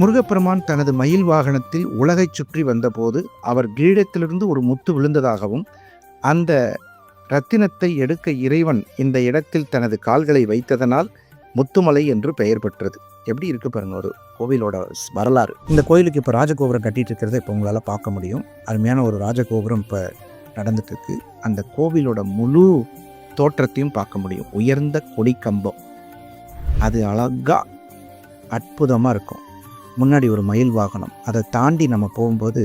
முருகப்பெருமான் தனது மயில் வாகனத்தில் உலகைச் சுற்றி வந்தபோது அவர் கிரீடத்திலிருந்து ஒரு முத்து விழுந்ததாகவும் அந்த ரத்தினத்தை எடுக்க இறைவன் இந்த இடத்தில் தனது கால்களை வைத்ததனால் முத்துமலை என்று பெயர் பெற்றது. எப்படி இருக்கு பாருங்க ஒரு கோவிலோட வரலாறு. இந்த கோயிலுக்கு இப்போ ராஜகோபுரம் கட்டிட்டு இருக்கிறத இப்போ உங்களால் பார்க்க முடியும். அருமையான ஒரு ராஜகோபுரம் இப்போ நடந்துட்டு இருக்கு அந்த கோவிலோட முழு தோற்றத்தையும் பார்க்க முடியும். உயர்ந்த கொடி கம்பம் அது அழகா அற்புதமாக இருக்கும். முன்னாடி ஒரு மயில் வாகனம். அதை தாண்டி நம்ம போகும்போது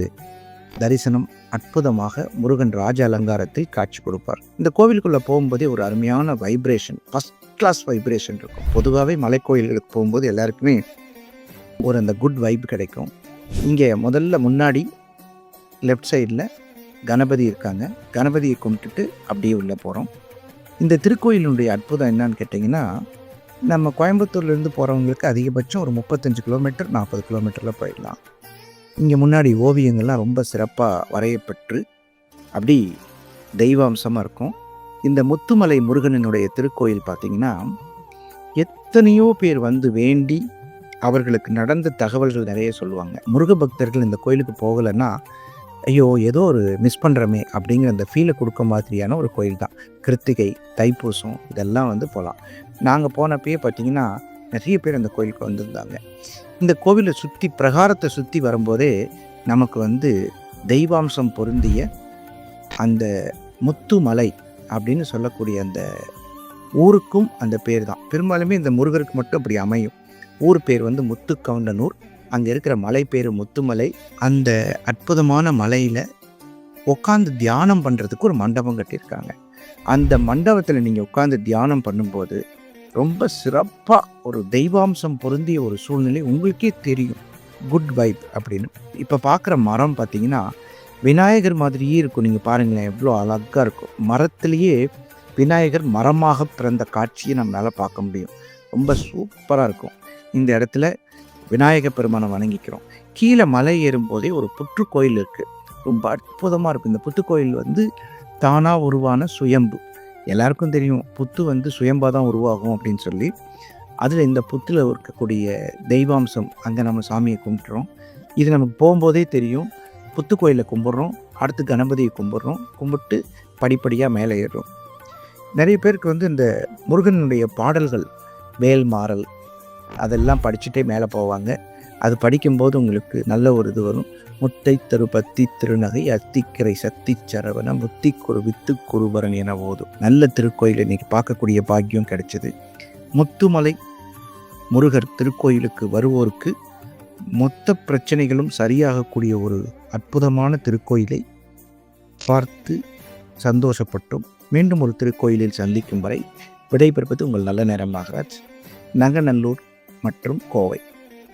தரிசனம் அற்புதமாக முருகன் ராஜ அலங்காரத்தில் காட்சி கொடுப்பார். இந்த கோவிலுக்குள்ளே போகும்போதே ஒரு அருமையான வைப்ரேஷன் ஃபஸ்ட் கிளாஸ் வைப்ரேஷன் இருக்கும். பொதுவாகவே மலைக்கோயில்களுக்கு போகும்போது எல்லாருக்குமே ஒரு அந்த குட் வைப் கிடைக்கும். இங்கே முதல்ல முன்னாடி லெஃப்ட் சைடில் கணபதி இருக்காங்க. கணபதியை கும்பிட்டுட்டு அப்படியே உள்ளே போகிறோம் இந்த திருக்கோயிலுடைய அற்புதம் என்னன்னு கேட்டிங்கன்னா நம்ம கோயம்புத்தூர்லேருந்து போகிறவங்களுக்கு அதிகபட்சம் ஒரு முப்பத்தஞ்சு கிலோமீட்டர் நாற்பது கிலோமீட்டரில் போயிடலாம். இங்கே முன்னாடி ஓவியங்கள்லாம் ரொம்ப சிறப்பாக வரையப்பட்டு அப்படி தெய்வாம்சமாக இருக்கும். இந்த முத்துமலை முருகனினுடைய திருக்கோயில் பார்த்திங்கன்னா எத்தனையோ பேர் வந்து வேண்டி அவர்களுக்கு நடந்த தகவல்கள் நிறைய சொல்லுவாங்க. முருக பக்தர்கள் இந்த கோயிலுக்கு போகலைன்னா ஐயோ ஏதோ ஒரு மிஸ் பண்ணுறமே அப்படிங்கிற அந்த ஃபீலை கொடுக்க மாதிரியான ஒரு கோயில் தான். கிருத்திகை தைப்பூசம் இதெல்லாம் வந்து போகலாம் நாங்கள் போனப்பயே பார்த்தீங்கன்னா நிறைய பேர் அந்த கோயிலுக்கு வந்திருந்தாங்க. இந்த கோவிலை சுற்றி பிரகாரத்தை சுற்றி வரும்போதே நமக்கு வந்து தெய்வாம்சம் பொருந்திய அந்த முத்துமலை அப்படின்னு சொல்லக்கூடிய அந்த ஊருக்கும் அந்த பேர் தான். பெரும்பாலுமே இந்த முருகருக்கு மட்டும் அப்படி அமையும். ஊர் பேர் வந்து முத்துக்கவுண்டனூர். அங்கே இருக்கிற மலை பேர் முத்துமலை. அந்த அற்புதமான மலையில் உட்காந்து தியானம் பண்ணுறதுக்கு ஒரு மண்டபம் கட்டியிருக்காங்க. அந்த மண்டபத்தில் நீங்கள் உட்காந்து தியானம் பண்ணும்போது ரொம்ப சிறப்பாக ஒரு தெய்வாம்சம் பொருந்திய ஒரு சூழ்நிலை உங்களுக்கே தெரியும். குட் வைப் அப்படின்னு. இப்போ பார்க்குற மரம் பார்த்தீங்கன்னா விநாயகர் மாதிரியே இருக்கும். நீங்கள் பாருங்களேன் எவ்வளோ அழகாக இருக்கும். மரத்திலேயே விநாயகர் மரமாக பிறந்த காட்சியை நம்மளால் பார்க்க முடியும். ரொம்ப சூப்பராக இருக்கும். இந்த இடத்துல விநாயக பெருமானை வணங்கிக்கிறோம். கீழே மலை ஏறும்போதே ஒரு புற்றுக்கோயில் இருக்குது ரொம்ப அற்புதமாக இருக்கும். இந்த புற்றுக்கோயில் வந்து தானாக உருவான சுயம்பு. எல்லாருக்கும் தெரியும் புத்து வந்து சுயம்பாக தான் உருவாகும் அப்படின்னு சொல்லி. அதில் இந்த புத்தில் இருக்கக்கூடிய தெய்வாம்சம் அங்கே நம்ம சாமியை கும்பிட்றோம். இது நமக்கு போகும்போதே தெரியும். புத்து கோயிலை கும்பிட்றோம். அடுத்து கணபதியை கும்பிட்றோம். கும்பிட்டு படிப்படியாக மேலே ஏறுறோம். நிறைய பேருக்கு வந்து இந்த முருகனுடைய பாடல்கள் வேல் மாறல் அதெல்லாம் படிச்சுட்டே மேலே போவாங்க. அது படிக்கும்போது உங்களுக்கு நல்ல ஒரு இது வரும். முத்தை திருப்பத்தி திருநகை அத்திக்கரை சக்தி சரவண முத்தி குரு வித்து குருபரன் என போதும் நல்ல திருக்கோயில் இன்னைக்கு பார்க்கக்கூடிய பாக்கியம் கிடைச்சது. முத்துமலை முருகர் திருக்கோயிலுக்கு வருவோருக்கு மொத்த பிரச்சனைகளும் சரியாகக்கூடிய ஒரு அற்புதமான திருக்கோயிலை பார்த்து சந்தோஷப்பட்டோம். மீண்டும் ஒரு திருக்கோயிலில் சந்திக்கும் வரை விடைபெறுவது உங்கள் நல்ல நேரம் நாகராஜ் நங்கநல்லூர் மற்றும் கோவை.